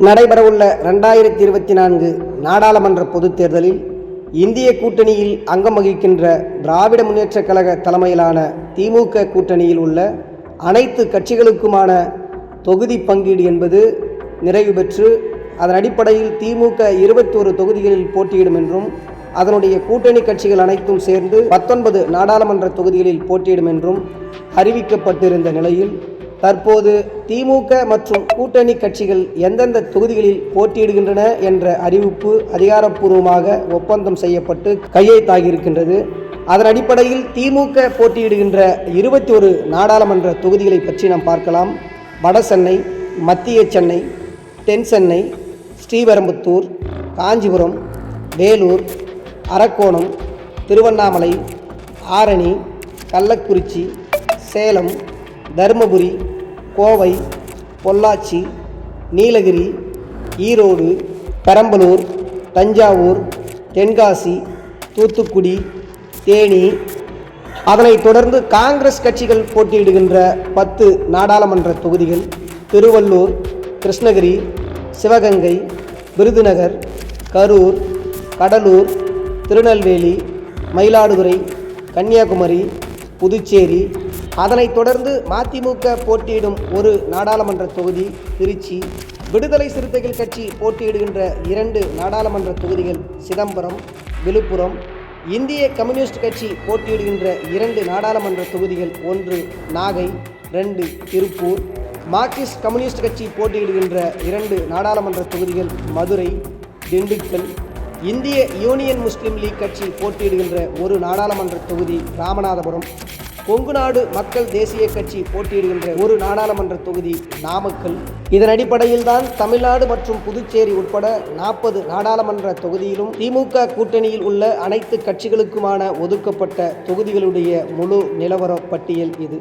நடைபெறவுள்ள ரெண்டாயிரத்தி இருபத்தி நான்கு நாடாளுமன்ற பொதுத் தேர்தலில் இந்திய கூட்டணியில் அங்கம் வகிக்கின்ற திராவிட முன்னேற்றக் கழக தலைமையிலான திமுக கூட்டணியில் உள்ள அனைத்து கட்சிகளுக்குமான தொகுதி பங்கீடு என்பது நிறைவு பெற்று அதன் அடிப்படையில் திமுக இருபத்தோரு தொகுதிகளில் போட்டியிடும் என்றும் அதனுடைய கூட்டணி கட்சிகள் அனைத்தும் சேர்ந்து பத்தொன்பது நாடாளுமன்ற தொகுதிகளில் போட்டியிடும் என்றும் அறிவிக்கப்பட்டிருந்த நிலையில் தற்போது திமுக மற்றும் கூட்டணி கட்சிகள் எந்தெந்த தொகுதிகளில் போட்டியிடுகின்றன என்ற அறிவிப்பு அதிகாரப்பூர்வமாக ஒப்பந்தம் செய்யப்பட்டு கையெழுத்தாகியிருக்கின்றது அதன் அடிப்படையில் திமுக போட்டியிடுகின்ற இருபத்தி ஒரு நாடாளுமன்ற தொகுதிகளை பற்றி நாம் பார்க்கலாம். வட சென்னை மத்திய சென்னை தென் சென்னை ஸ்ரீபெரும்புத்தூர் காஞ்சிபுரம் வேலூர் அரக்கோணம் திருவண்ணாமலை ஆரணி கள்ளக்குறிச்சி சேலம் தருமபுரி கோவை பொள்ளாச்சி நீலகிரி ஈரோடு பெரம்பலூர் தஞ்சாவூர் தென்காசி தூத்துக்குடி தேனி. அதனைத் தொடர்ந்து காங்கிரஸ் கட்சிகள் போட்டியிடுகின்ற பத்து நாடாளுமன்ற தொகுதிகள் திருவள்ளூர் கிருஷ்ணகிரி சிவகங்கை விருதுநகர் கரூர் கடலூர் திருநெல்வேலி மயிலாடுதுறை கன்னியாகுமரி புதுச்சேரி அதனைத் தொடர்ந்து மதிமுக போட்டியிடும் ஒரு நாடாளுமன்ற தொகுதி திருச்சி. விடுதலை சிறுத்தைகள் கட்சி போட்டியிடுகின்ற இரண்டு நாடாளுமன்ற தொகுதிகள் சிதம்பரம் விழுப்புரம். இந்திய கம்யூனிஸ்ட் கட்சி போட்டியிடுகின்ற இரண்டு நாடாளுமன்ற தொகுதிகள் ஒன்று நாகை ரெண்டு திருப்பூர். மார்க்சிஸ்ட் கம்யூனிஸ்ட் கட்சி போட்டியிடுகின்ற இரண்டு நாடாளுமன்ற தொகுதிகள் மதுரை திண்டுக்கல். இந்திய யூனியன் முஸ்லீம் லீக் கட்சி போட்டியிடுகின்ற ஒரு நாடாளுமன்ற தொகுதி ராமநாதபுரம். கொங்கு நாடு மக்கள் தேசிய கட்சி போட்டியிடுகின்ற ஒரு நாடாளுமன்ற தொகுதி நாமக்கல். இதன் அடிப்படையில் தான் தமிழ்நாடு மற்றும் புதுச்சேரி உட்பட நாற்பது நாடாளுமன்ற தொகுதியிலும் திமுக கூட்டணியில் உள்ள அனைத்து கட்சிகளுக்குமான ஒதுக்கப்பட்ட தொகுதிகளுடைய முழு நிலவர பட்டியல் இது.